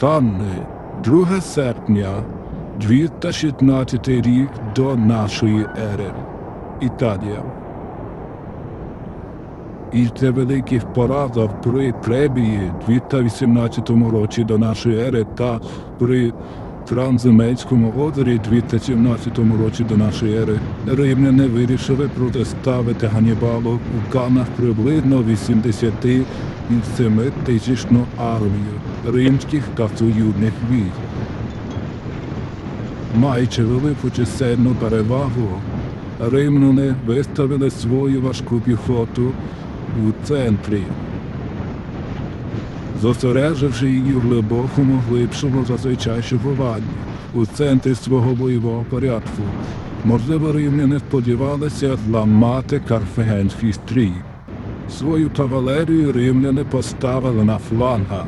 Канни, 2 серпня, 2016 рік до нашої ери. Італія. І це великих поразок при Требії в 2018 році до нашої ери та при Транземельському озері в 2017 році до нашої ери римляни вирішили протиставити Ганнібалу у Канах приблизно 87 тисячну армію римських союзних військ. Маючи велику чисельну перевагу, римляни виставили свою важку піхоту у центрі, зосередживши її в глибокому, глибшому зазвичай шифуванні у центрі свого бойового порядку. Можливо, римляни сподівалися зламати карфагенський стрій. Свою кавалерію римляни поставили на флангах,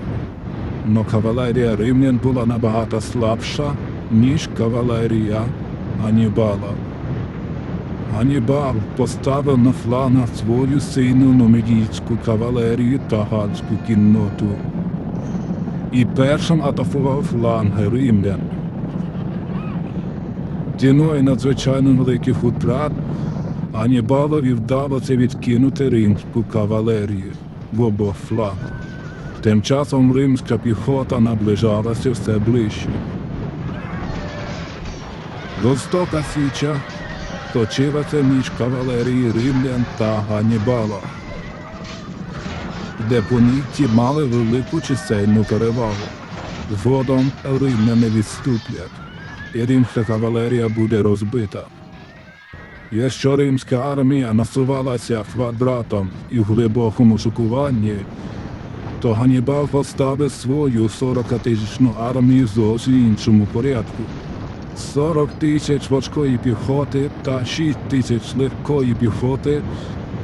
но кавалерія римлян була набагато слабша, ніж кавалерія Ганнібала. Ганнібал поставив на флангах свою сильну нумідійську кавалерію та ганську кінноту. І першим атакував фланги римлян. Ціною надзвичайно великих утрат Ганнібалові вдалося відкинути римську кавалерію в обох флангах. Тим часом римська піхота наближалася все ближче. Жорстока січа точилася між кавалерією римлян та Ганнібала, де понітті мали велику чисельну перевагу. Згодом римляни відступлять, і римська кавалерія буде розбита. Якщо римська армія насувалася квадратом і в глибокому шокуванні, то Ганнібал поставив свою 40-тисячну армію зовсім іншому порядку. 40 тисяч важкої піхоти та 6 тисяч легкої піхоти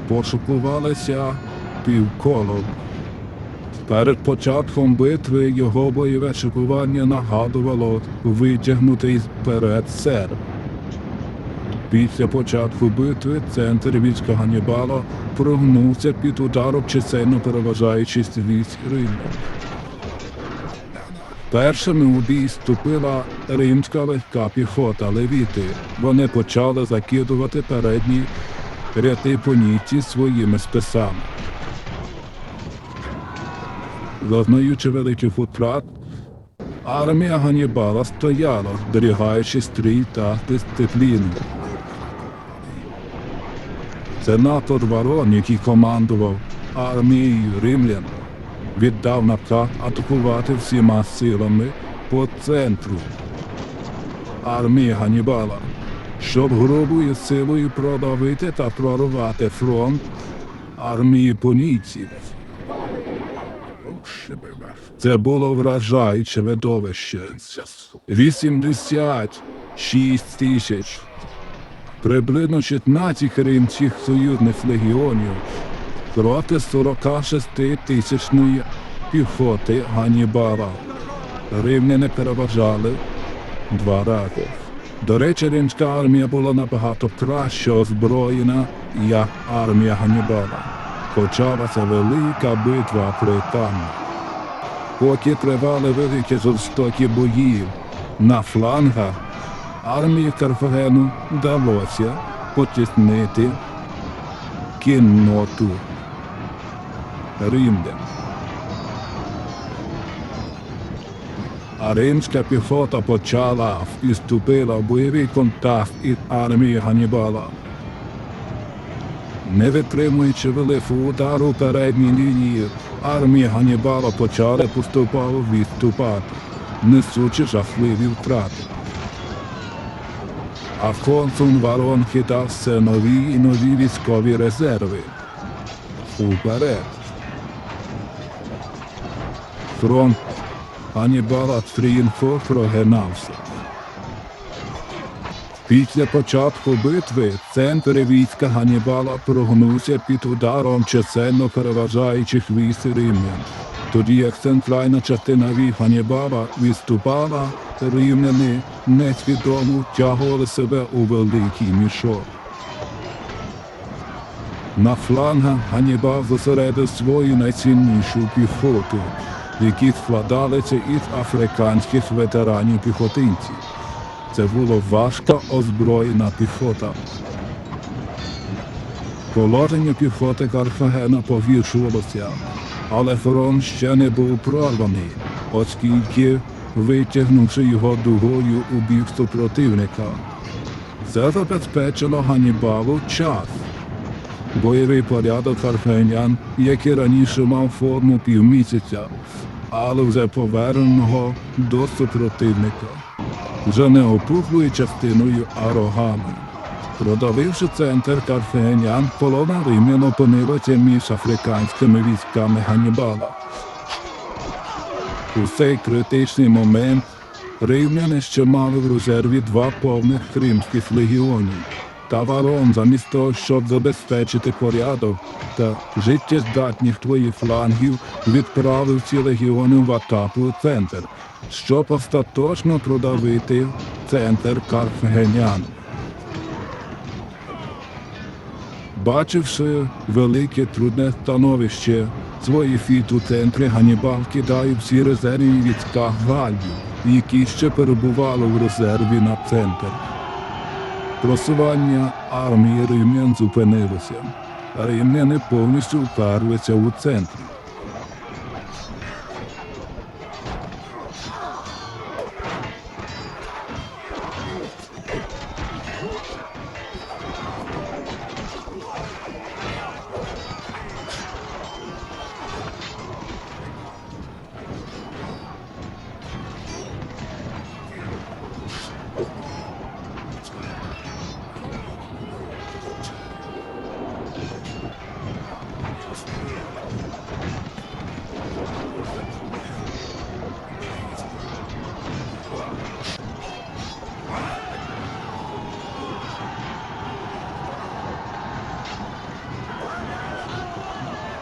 пошукувалися півколом. Перед початком битви його бойове шикування нагадувало витягнутий вперед серп. Після початку битви центр війська Ганнібала прогнувся під ударом чисельно переважаючись військ Риму. Першими у бій вступила римська легка піхота левіти. Вони почали закидувати передні ряди понітті своїми списами. Зазнаючи великих утрат, армія Ганнібала стояла, зберігаючи стрій та дисципліну. Сенатор Варон, який командував армією римлян, віддав наказ атакувати всіма силами по центру армії Ганнібала, щоб грубою силою продавити та прорвати фронт армії понійців. Це було вражаюче видовище. 86 тисяч приблизно 15 римських союзних легіонів проти 46 тисячної піхоти Ганнібала. Римляни переважали два рази. До речі, римська армія була набагато краще озброєна, як армія Ганнібала. Почалася велика битва при. Поки тривали великі жорстокі бої на флангах, армії Карфагену вдалося потіснити кінноту римлян. А римська піхота почала і вступила в бойовий контакт із армією Ганнібала. Не витримуючи великого удару передній лінії, армія Ганнібала почала поступово відступати, несучи жахливі втрати. А консул Варон хитав все нові і нові військові резерви. Уперед. Фронт Ганнібала тріумфо прогинався. Після початку битви центр війська Ганнібала прогнувся під ударом чисельно переважаючих військ римлян. Тоді як центральна частина військ Ганнібала відступала, римляни несвідомо втягували себе у великий мішок. На флангах Ганнібал зосередив свою найціннішу піхоту які складалися із африканських ветеранів піхотинців. Це була важко озброєна піхота. Положення піхоти Карфагена погіршувалося, але фронт ще не був прорваний, оскільки, витягнувши його дугою у бік супротивника, це забезпечило Ганнібалу час. Бойовий порядок карфагенян, який раніше мав форму півмісяця, але вже поверненого до супротивника, вже не опухлою частиною, а рогами. Продавивши центр карфагенян, полона римлян опинилася між африканськими військами Ганнібала. У цей критичний момент римляни ще мали в резерві два повних кримських легіонів. Та варон, замість того, щоб забезпечити порядок та життєздатність твоїх флангів, відправив ці легіони в атаку у центр, щоб остаточно продавити центр карфагенян. Бачивши велике трудне становище, свої фіт у центрі Ганнібал кидає всі резервні війська гальбів, які ще перебували в резерві на центр. Просування армії римлян зупинилося. Римляни повністю вперлися у центрі.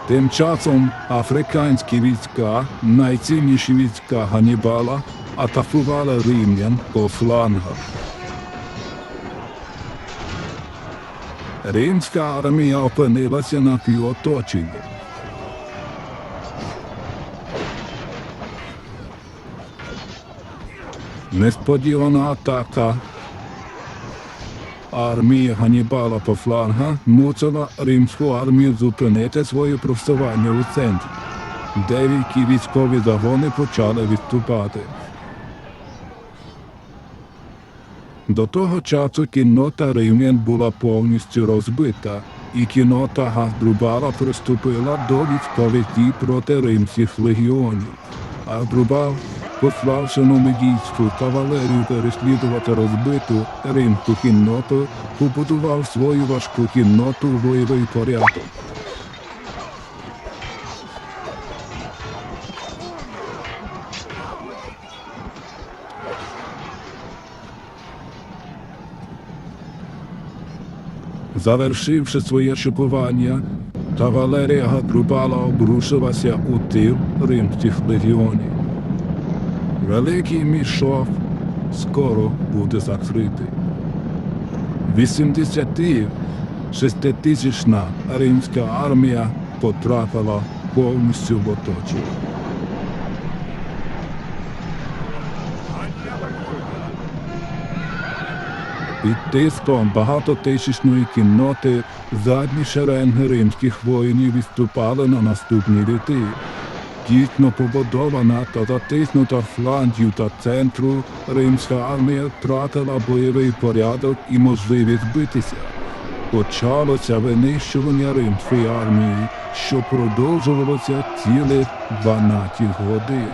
Тим часом африканські війська, найцінніші війська Ганнібала, атакували римлян по флангах. Римська армія опинилася на півоточенні. Несподівана атака армії Ганнібала по флангах мусила римську армію зупинити своє просування у центрі. Деякі військові загони почали відступати. До того часу кіннота римлян була повністю розбита, і кіннота Газдрубала приступила до військових дій проти римських легіонів. Газдрубал, пославши номедійську кавалерію переслідувати розбиту римську кінноту, побудував свою важку кінноту в бойовий порядок. Завершивши своє шипування, кавалерія Гатрубала обрушилася у тил римських легіонів. Великий мішов скоро буде закритий. 86-тисячна римська армія потрапила повністю в оточення. Під тиском багатотисячної кінноти задні шеренги римських воїнів відступали на наступні ряди. Тісно побудована та затиснута флангів та центру, римська армія втратила бойовий порядок і можливість битися. Почалося винищування римської армії, що продовжувалося цілих 12 годин.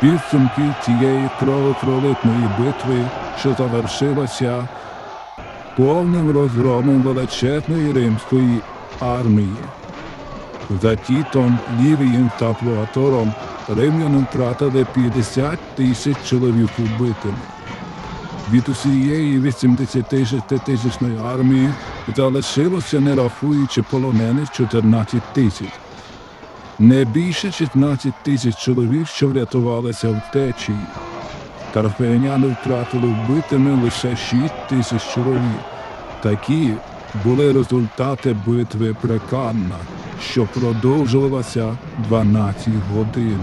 Підсумки цієї кровопролитної битви, що завершилася повним розгромом величезної римської армії. За Тітом, Лівієм та Плуатором римляни втратили 50 тисяч чоловік убитими. Від усієї 86-тисячної армії залишилося, не рахуючи полонених 14 тисяч. Не більше 16 тисяч чоловік, що врятувалися втечі. Карфагеняни втратили вбитими лише 6 тисяч чоловік. Такі були результати битви при Каннах, що продовжувалася 12 годин.